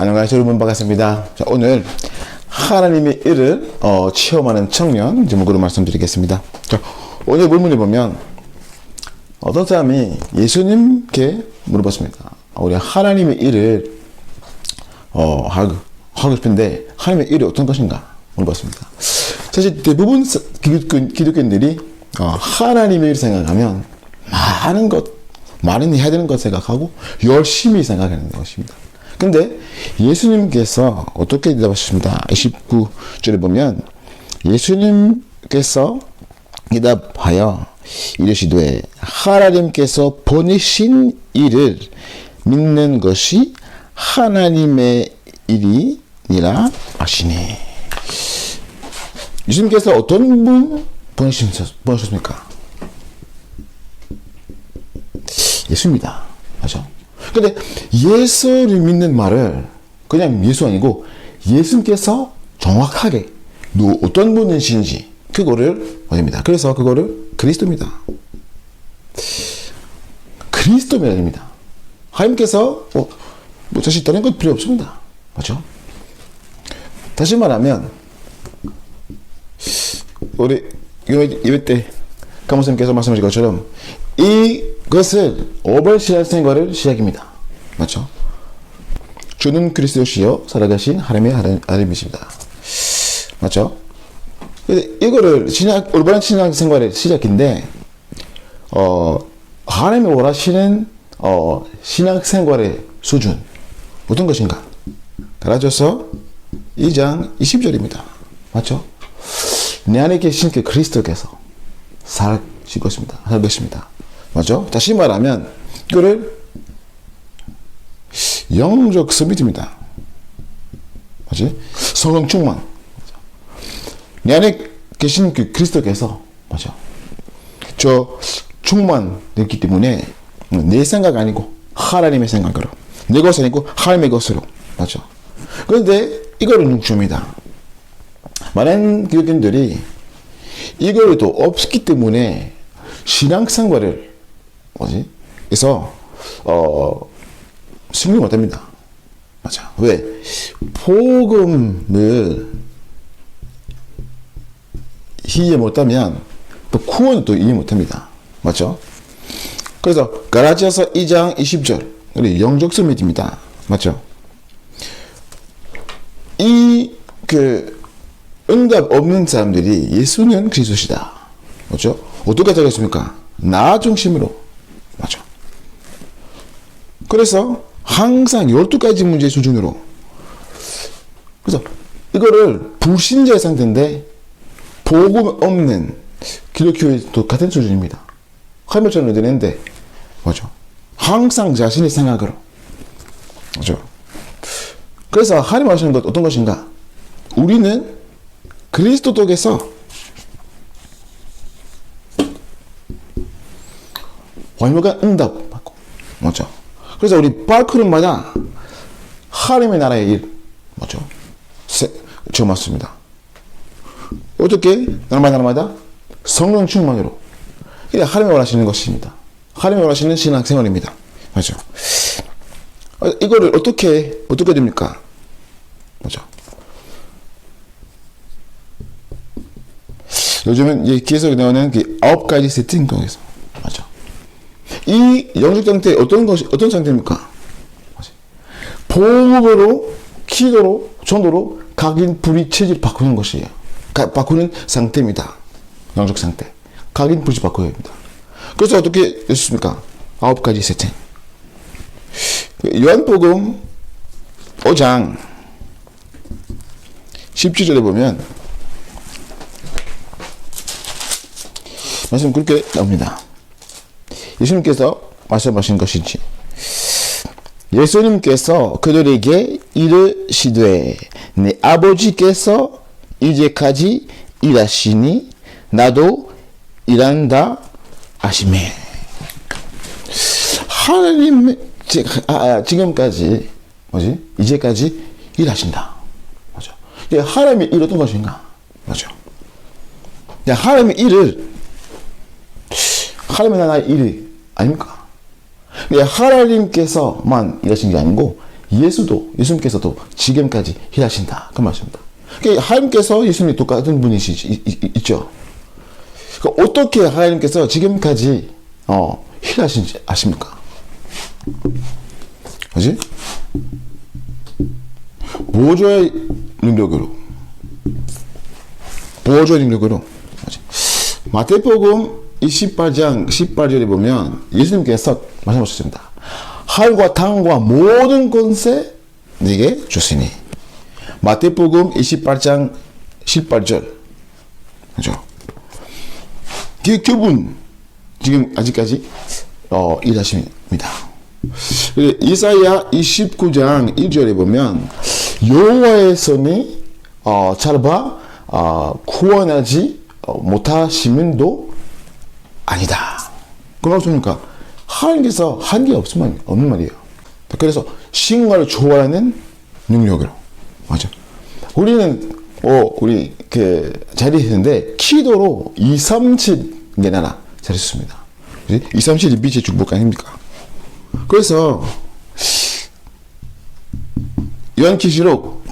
안녕하세요 여러분 반갑습니다. 자, 오늘 하나님의 일을 어, 체험하는 청년 제목으로 말씀드리겠습니다. 자, 오늘 본문에 보면 어떤 사람이 예수님께 물어봤습니다. 우리 하나님의 일을 어, 하고, 하고 싶은데 하나님의 일이 어떤 것인가 물어봤습니다. 사실 대부분 기독교인들이 어, 하나님의 일을 생각하면 많은 것, 많은 해야 되는 것 생각하고 열심히 생각하는 것입니다. 근데 예수님께서 어떻게 대답하셨습니다. 29절에 보면 예수님께서 대답하여 이르시되 하나님께서 보내신 일을 믿는 것이 하나님의 일이니라 하시니 예수님께서 어떤 분 보내셨, 보내셨습니까? 예수입니다. 맞죠? 근데 예수를 믿는 말을 그냥 예수 아니고 예수님께서 정확하게 누 어떤 분이신지 그거를 말입니다. 그래서 그거를 그리스도입니다. 그리스도입니다. 하나님께서 뭐, 뭐 사실 다른 것 필요 없습니다. 맞죠? 다시 말하면 우리 예배 때 가모선님께서 말씀하신 것처럼 이것을 신앙 생활을 시작입니다. 맞죠? 주는 그리스도시요 살아가신 하나님의 하나님- 하나님이십니다. 맞죠? 이거를 신학 올바른 신앙 생활의 시작인데 어 하나님이 원하시는 어 신앙 생활의 수준 어떤 것인가? 갈라져서 2장 20절입니다. 맞죠? 내 안에 계신 그 그리스도께서 살실 것입니다. 살 것입니다. 맞죠? 다시 말하면 이거를 영적 서밋입니다. 뭐지? 성령 충만. 내 안에 계신 그 그리스도께서 맞아. 저 충만됐기 때문에 내 생각 아니고 하나님의 생각으로 내 것이 아니고 하나님의 것으로 맞아. 그런데 이거는 육수입니다. 많은 기독인들이 이거를 없기 때문에 신앙생활을 뭐지? 그래서 어 승리 못합니다. 맞아. 왜? 복음을 이해 못하면 또 구원을 또 이해 못합니다. 맞죠? 그래서 가라지아서 2장 20절 우리 영적 스밋입니다. 맞죠? 이 그 응답 없는 사람들이 예수는 그리스도시다. 맞죠? 어떻게 하겠습니까? 나 중심으로. 맞죠? 그래서 항상 12가지 문제 수준으로. 그래서 이거를 불신자의 상태인데 복음 없는 기독교도 같은 수준입니다. 하늘처럼 되는데 맞죠? 항상 자신의 생각으로. 맞죠? 그래서 하나님 하시는 것 어떤 것인가? 우리는 그리스도 쪽에서 완벽한 응답 받고 맞죠? 그래서 우리 발걸음마다 하나님의 나라의 일 맞죠? 세, 저 맞습니다. 어떻게 날마다 날마다 성령 충만으로 이게 하나님이 원하시는 것입니다. 하나님이 원하시는 신앙 생활입니다. 맞죠? 어, 이거를 어떻게 어떻게 됩니까? 맞죠? 요즘은 계속 나오는 그 아홉 가지 세팅 통해서? 이 영적 상태 어떤 것이 어떤 상태입니까? 맞죠? 보험으로 기도로 전도로 각인 불이 체질 바꾸는 것이에요. 가, 바꾸는 상태입니다. 영적 상태. 각인 불이 바꿔야 합니다. 그래서 어떻게 했습니까? 아홉 가지 세팅. 요한복음 5장 17절에 보면 말씀 그렇게 나옵니다. 예수님께서 말씀하신 것인지. 예수님께서 그들에게 이르시되 내 아버지께서 이제까지 일하시니 나도 일한다 하시매. 하나님 지- 아, 아, 지금까지 뭐지? 이제까지 일하신다. 맞죠? 이게 하나님의 일 어떤 것인가? 야, 하나님의 일을 하나님의 나라의 일이 아닙니까? 예, 하나님께서만 일하신 게 아니고 예수도 예수님께서도 지금까지 일하신다 그 말씀입니다. 그러니까 하나님께서 예수님이 똑같은 분이시죠. 그러니까 어떻게 하나님께서 지금까지 어, 일하신지 아십니까? 뭐지? 보조의 능력으로 보조의 능력으로? 마태복음 28장 18절에 보면 예수님께서 말씀하셨습니다. 하늘과 땅과 모든 권세 네게 주시니 마태복음 28장 18절 그죠? 그 그분 지금 아직까지 어, 일하십니다. 이사야 29장 1절에 보면 여호와의 손이 어, 짧아 어, 구원하지 어, 못하시면도 아니다. 그 말씀입니까? 하나님께서 한 게 없으면 없는 말이에요. 그래서 신과를 좋아하는 능력으로 맞아. 우리는 어 우리 그 자리에 있는데 키도로 2, 3, 7개 나라 잘했습니다. 2, 3, 7이 빛의 축복 아닙니까? 그래서 요한키시록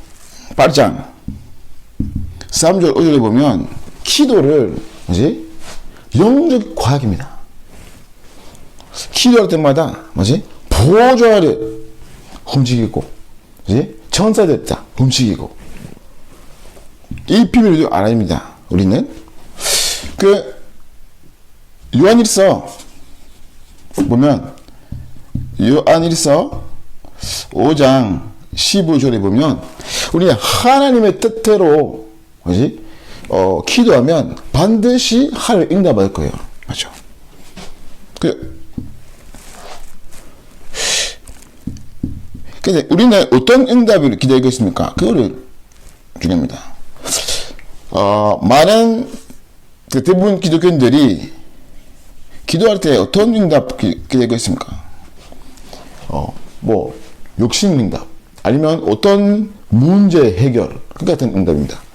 8장 3절 5절에 보면 키도를 뭐지? 영적 과학입니다. 기도할 때마다 뭐지? 보좌를 움직이고 뭐지? 천사들 다 움직이고 이 비밀을 알아야합니다. 우리는 그 요한일서 보면 요한일서 5장 15절에 보면 우리 하나님의 뜻대로 뭐지? 어, 기도하면 반드시 하나님 응답할 거예요. 맞죠? 그, 근데 우리는 어떤 응답을 기다리고 있습니까? 그거를 중요합니다. 어, 많은 그 대부분 기독교인들이 기도할 때 어떤 응답 기, 기다리고 있습니까? 어, 뭐, 욕심 응답, 아니면 어떤 문제 해결, 그 같은 응답입니다.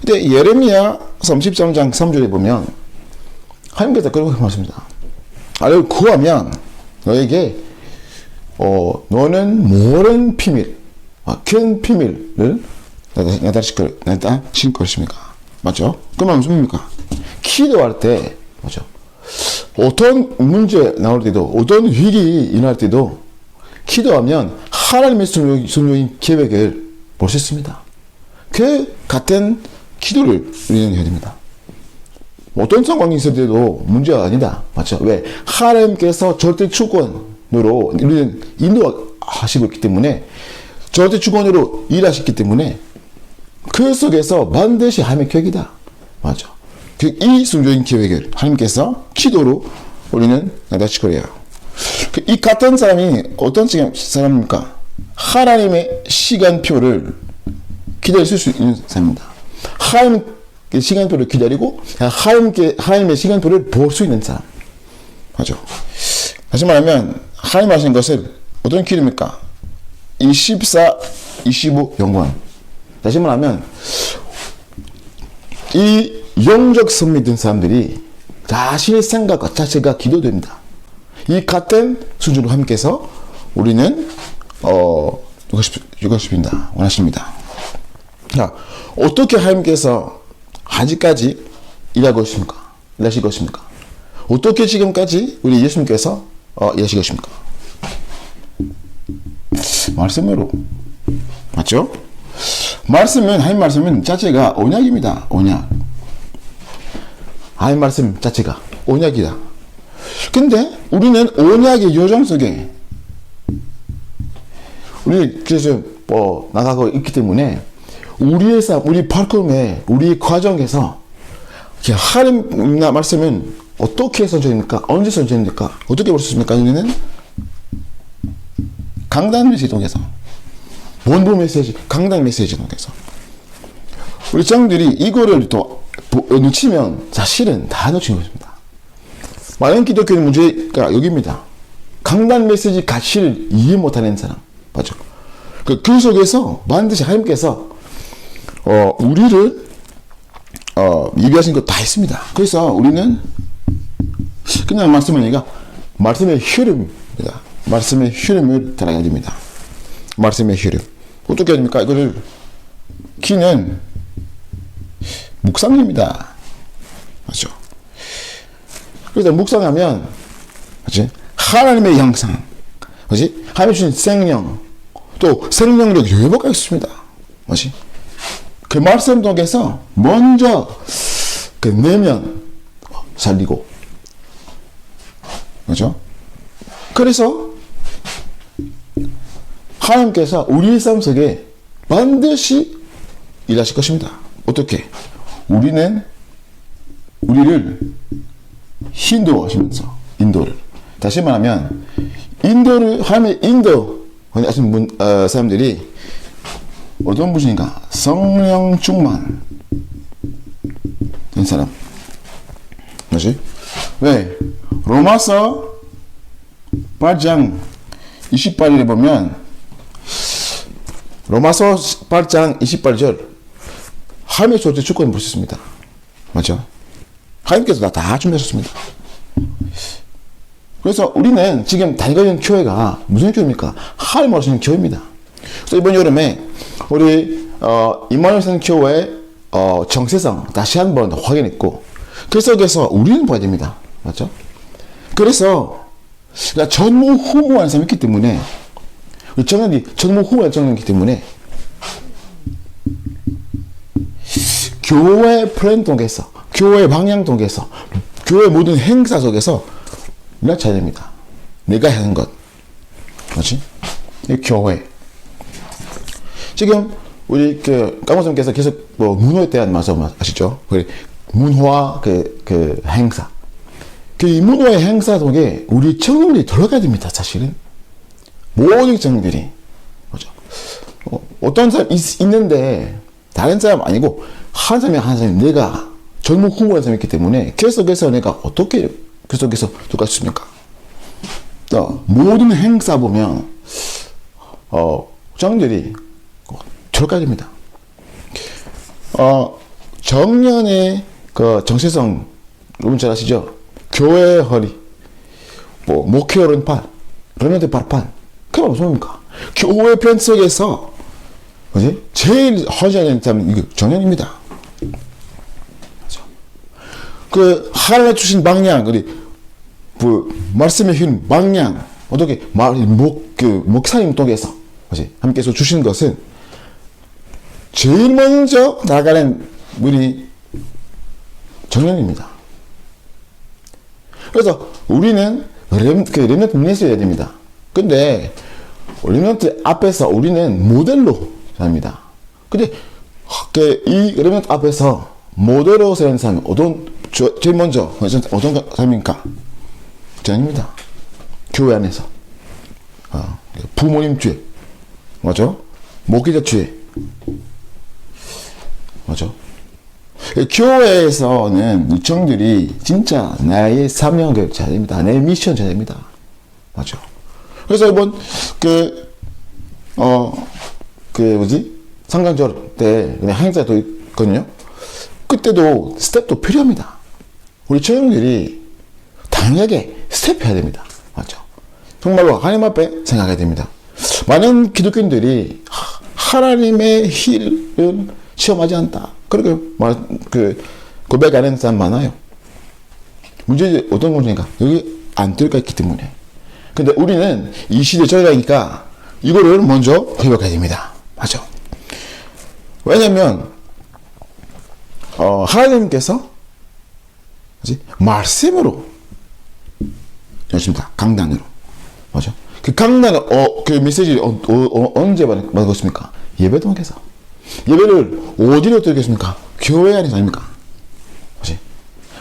근데 예레미야 33장 3절에 보면 하나님께서 그렇게 말씀합니다. 나를 구하면 너에게 어, 너는 모른 비밀, 아, 큰 비밀을 나타실 나타실 것입니까? 맞죠? 그 말은 무슨 입니까? 기도할 때, 맞죠? 어떤 문제 나올 때도, 어떤 위기 일어날 때도, 기도하면 하나님의 순종인 계획을 볼 수 있습니다. 그 같은 기도를 우리는 해야 됩니다. 어떤 상황이 있을 때도 문제가 아니다. 맞죠? 왜? 하나님께서 절대 주권으로 우리는 인도하시고 있기 때문에 절대 주권으로 일하셨기 때문에 그 속에서 반드시 하나님의 계획이다. 맞죠? 그이 순조인 계획을 하나님께서 기도로 우리는 나다시 그래요. 그이 같은 사람이 어떤 사람입니까? 하나님의 시간표를 기다릴 수 있는 사람입니다. 하나님 시간표를 기다리고 하나님께 하나님의 시간표를 볼 수 있는 사람. 맞죠? 다시 말하면 하나님 하신 것을 어떤 길입니까? 24, 25 영원. 다시 말하면 이 영적 선 믿은 사람들이 자신의 생각과 자체가 기도됩니다. 이 같은 수준으로 함께해서 우리는 어 육아십니다 원하십니다. 자 어떻게 하나님께서 아직까지 일하고 있습니까? 일하실 것입니까? 어떻게 지금까지 우리 예수님께서 어, 일하실 것입니까? 말씀으로 맞죠? 말씀은 하나님 말씀은 자체가 언약입니다. 언약. 하나님 말씀 자체가 언약이다. 근데 우리는 언약의 요정 속에 우리 그래서 뭐 나가고 있기 때문에 우리의 삶, 우리 발걸음에 우리 과정에서 하나님 말씀은 어떻게 선전입니까? 언제 선전입니까? 어떻게 볼 수 있습니까? 우리는 강단 메시지 통해서 본부 메시지, 강단 메시지 통해서 우리 장들이 이거를 또 놓치면 사실은 다 놓친 것입니다. 많은 기독교의 문제가 여기입니다. 강단 메시지 가치를 이해 못하는 사람. 맞죠? 그, 그 속에서 반드시 하나님께서, 어, 우리를, 어, 예비하신 것 다 있습니다. 그래서 우리는 그냥 말씀하니까 말씀의 흐름입니다. 말씀의 흐름을 따라가야 됩니다. 말씀의 흐름. 어떻게 됩니까? 이거를 키는 묵상입니다. 맞죠? 그래서 묵상하면 그지 하나님의 형상, 그지 하나님 주신 생명, 또 생명력이 회복하겠습니다. 뭐지? 그 말씀 속에서 먼저 그 내면 살리고, 그죠? 그래서 하나님께서 우리 삶 속에 반드시 일하실 것입니다. 어떻게? 우리는 우리를 인도하시면서 인도를 다시 말하면 인도를 하나님의 인도 하신 분 어, 사람들이 어떤 분인가 성령 충만 된 사람 뭐지? 왜 로마서 8장 28절에 보면 로마서 8장 28절 하나님의 주권을 볼수 있습니다. 맞죠? 하나님께서 다, 다 준비하셨습니다. 그래서 우리는 지금 다니고 있는 교회가 무슨 교회입니까? 하나님 하시는 교회입니다. 그래서 이번 여름에 우리 어, 이마누엘 선 교회 어, 정체성 다시 한번 확인했고 그 속에서 우리는 봐야 됩니다. 맞죠? 그래서 그러니까 전무후무한 사람이 있기 때문에 우리 정연이 전무후무한 정연이기 때문에 교회 플랜 속에서 교회 방향 속에서 교회 모든 행사 속에서 우리가 잘 됩니다. 내가 하는 것. 그렇지? 이 교회. 지금 우리 그 까모선께서 계속 뭐 문화에 대한 말씀 아시죠? 그 문화 그, 그 행사. 그이 문화의 행사 속에 우리 청년들이 들어가야 됩니다. 사실은 모든 청년들이 그죠? 어, 어떤 사람 있, 있는데 다른 사람 아니고 한 사람이 한 사람이 내가 젊은 후보한 사람이 있기 때문에 그 속에서 내가 어떻게 그 속에서 똑같습니까? 어, 모든 행사 보면 어, 장들이 됩니다. 어, 정년의 그 정체성 여러분 잘 아시죠? 교회 허리, 뭐 목회 오른팔, 레멘트 발판, 그게 무슨 뭡니까? 교회 편 속에서 뭐지? 제일 허전한 사람은 이거 정년입니다. 그 하나님 주신 방향, 우리 그 말씀의 힘 방향 어떻게 말목그 목사님 통해서 뭐지 함께서 주신 것은 제일 먼저 나가는 우리 정년입니다. 그래서 우리는 렘, 그 렘넌트 내서야 됩니다. 근데 렘넌트 앞에서 우리는 모델로 삽니다. 근데 그이 렘넌트 앞에서 모델로 서는 사람이 어떤 저, 제일 먼저 어떤 사람입니까? 저입니다. 교회 안에서 어, 부모님 죄 맞죠? 목회자 죄 맞죠? 교회에서는 유청들이 진짜 나의 사명을 잘 됩니다. 내 미션 잘 됩니다. 맞죠? 그래서 이번 그, 어, 그 뭐지? 상강절 때 그냥 행사도 있거든요. 그때도 스텝도 필요합니다. 우리 청년들이 당연하게 스텝 해야 됩니다. 맞죠? 정말로 하나님 앞에 생각해야 됩니다. 많은 기독교인들이 하나님의 힐을 체험하지 않다. 그렇게 말, 그, 고백하는 사람 많아요. 문제 어떤 문제인가? 여기 안 들어가 있기 때문에. 근데 우리는 이 시대에 저희가니까 이거를 먼저 회복해야 됩니다. 맞죠? 왜냐면, 어, 하나님께서 뭐지? 말씀으로 열심다 강단으로 맞죠? 그 강단을 어, 그 메시지를 어, 어, 언제 받았습니까? 예배동에서 예배를 어디로 드리겠습니까? 교회 안에서 아닙니까? 뭐지?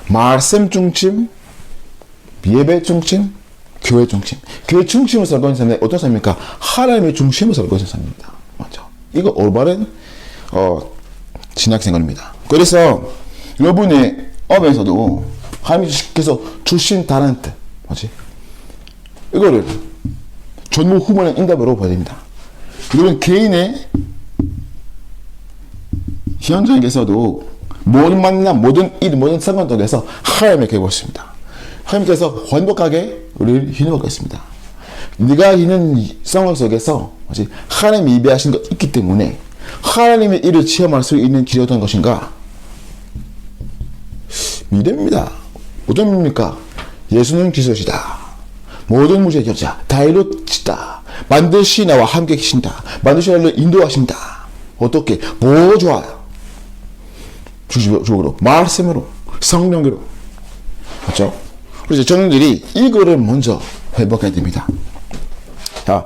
말씀 중심, 예배 중심, 교회 중심. 교회 중심을 있는 사람이 어떤 사람입니까? 하나님의 중심을 있는 사람입니다. 맞죠? 이거 올바른 어, 신약 생활입니다. 그래서 여러분의 업에서도 하나님께서 주신 다란트, 뭐지? 이거를 전무 후문의 응답으로 봐야 됩니다. 여러분 개인의 현장에서도 모든 만남, 모든 일, 모든 상관 속에서 하나님의 계획을 있습니다. 하나님께서 완벽하게 우리를 인도하겠습니다. 네가 있는 이 상황 속에서? 하나님이 예배하신 것 있기 때문에 하나님의 일을 체험할 수 있는 길이 어떤 것인가? 믿음입니다. 어떤 믿습니까? 예수는 그리스도시다. 모든 문제의 결자 다이로치다. 반드시 나와 함께 계신다. 반드시 나를 인도하신다. 어떻게? 뭐 좋아요? 주적으로 말씀으로 성령으로 그렇죠? 그래서 저는들이 이거를 먼저 회복해야 됩니다. 자,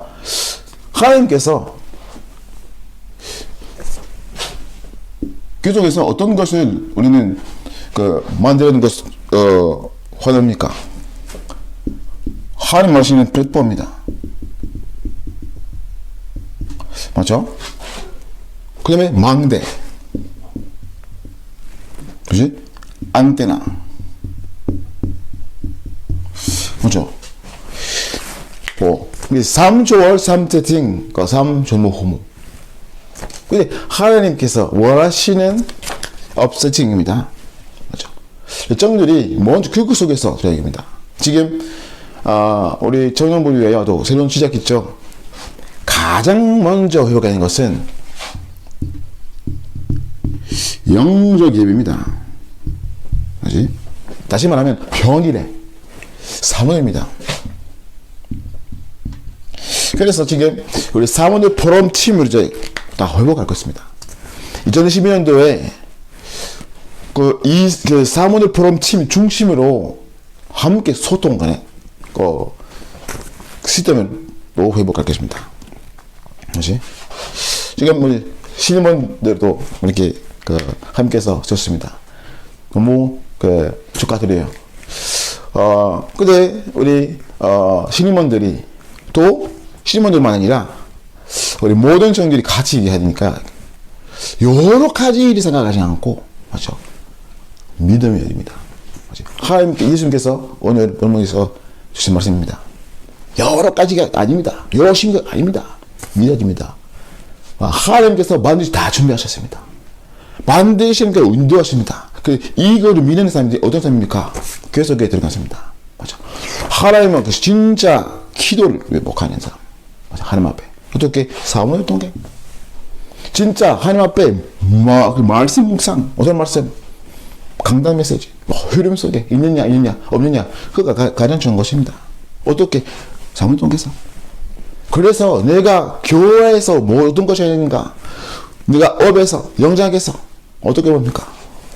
하나님께서 교정에서 어떤 것을 우리는 그 만드는 것 어, 원합니까? 하나님 말씀은 플랫폼입니다. 맞죠? 그 다음에 망대. 그지? 안테나. 맞죠? 뭐, 3조월 3세팅, 그 3조모 호모. 근데 하나님께서 원하시는 업세팅입니다. 맞죠? 일정들이 먼저 교육 속에서 들어야 됩니다. 지금, 아, 우리 정영부 위에도 새로운 시작했죠. 가장 먼저 회복하는 것은 영적 예배입니다. 그지? 다시 말하면 평일에 사모입니다. 그래서 지금 우리 사모님 포럼 팀을 이제 다 회복할 것입니다. 2012년도에 그 이 그 사모님 포럼 팀 중심으로 함께 소통하는 그 시스템을 또 회복할 것입니다. 뭐지? 지금 우리 신임원들도 이렇게 그 함께해서 좋습니다. 너무 그 축하드려요. 어 근데 우리 어 신임원들이 또 신임원들만 아니라 우리 모든 성들이 같이 얘기해야 되니까 여러 가지 일이 생각하지 않고 맞죠? 믿음이 됩니다. 하나님께 예수님께서 오늘 본문에서 주신 말씀입니다. 여러 가지가 아닙니다. 여러신 것 아닙니다. 믿어집니다. 아, 하나님께서 반드시 다 준비하셨습니다. 반드시 그 인도하십니다. 그 이거를 믿는 사람이 어떤 사람입니까? 교회 속에 들어갔습니다. 맞아. 하나님은 그 진짜 기도를 회복하는 사람. 맞아. 하나님 앞에 어떻게 사모의 통계. 진짜 하나님 앞에 마, 그 말씀 묵상 어떤 말씀 강단 메시지 뭐 흐름 속에 있느냐 있느냐 없느냐 그가 가, 가장 중요한 것입니다. 어떻게 사모의 통계서 그래서 내가 교회에서 모든 것이 아닌가 네가 업에서 영장에서 어떻게 봅니까?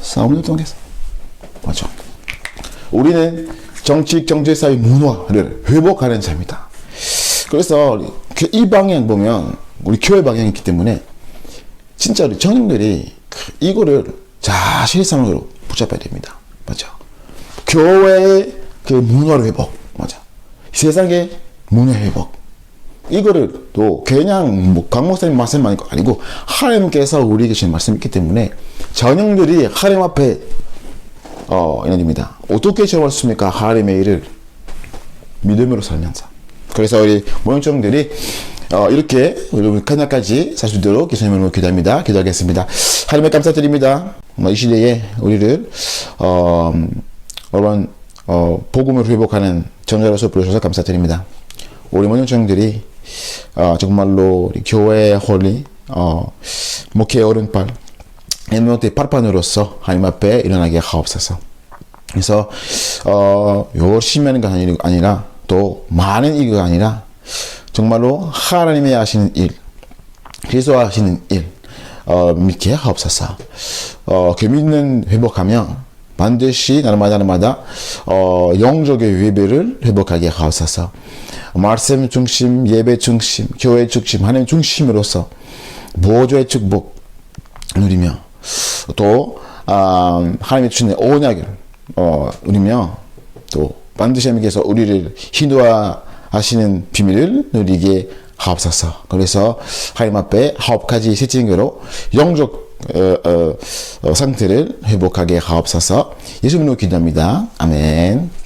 싸움을 통해서 맞죠? 우리는 정치 경제 사회 문화를 회복하는 자입니다. 그래서 이 방향 보면 우리 교회 방향이 있기 때문에 진짜 우리 청년들이 이거를 자 실상으로 붙잡아야 됩니다. 맞죠? 교회의 그 문화를 회복 맞아. 세상의 문화 회복 이거를 또 그냥 뭐 강 목사님 말씀만 아니고 하나님께서 우리 계신 말씀이 있기 때문에 전형들이 하나님 앞에 어 이입니다 어떻게 체험했습니까? 하나님의 일을 믿음으로 살면서. 그래서 우리 모형정들이 어, 이렇게 살수 있도록 기도님으로 기도합니다. 기도하겠습니다. 하나님의 감사드립니다. 뭐, 이 시대에 우리를 어, 여러분 어, 복음을 회복하는 전자로서 부르셔서 감사드립니다. 우리 모형정들이 어, 정말로 교회의 홀리 어, 목회 오른팔 엠노트 팔판으로서 하나님 앞에 일어나게 하옵소서. 그래서 어, 열심히 하는 게 아니- 아니라 또 많은 이가 아니라 정말로 하나님이 하시는 일, 그리스도 하시는 일 어, 믿게 하옵소서. 어, 그 믿는 회복하면 반드시 날마다 날마다 어, 영적의 예배를 회복하게 하옵소서. 말씀 중심, 예배 중심, 교회 중심, 하나님 중심으로서 보조의 축복 누리며 또 아, 하나님의 주신 언약을 어, 누리며 또 반드시 하나님께서 우리를 인도하시는 비밀을 누리게 하옵소서. 그래서 하나님 앞에 아홉 가지 세팅으로 영적 어, 어, 어, 상태를 회복하게 하옵소서. 예수님으로 기도합니다. 아멘.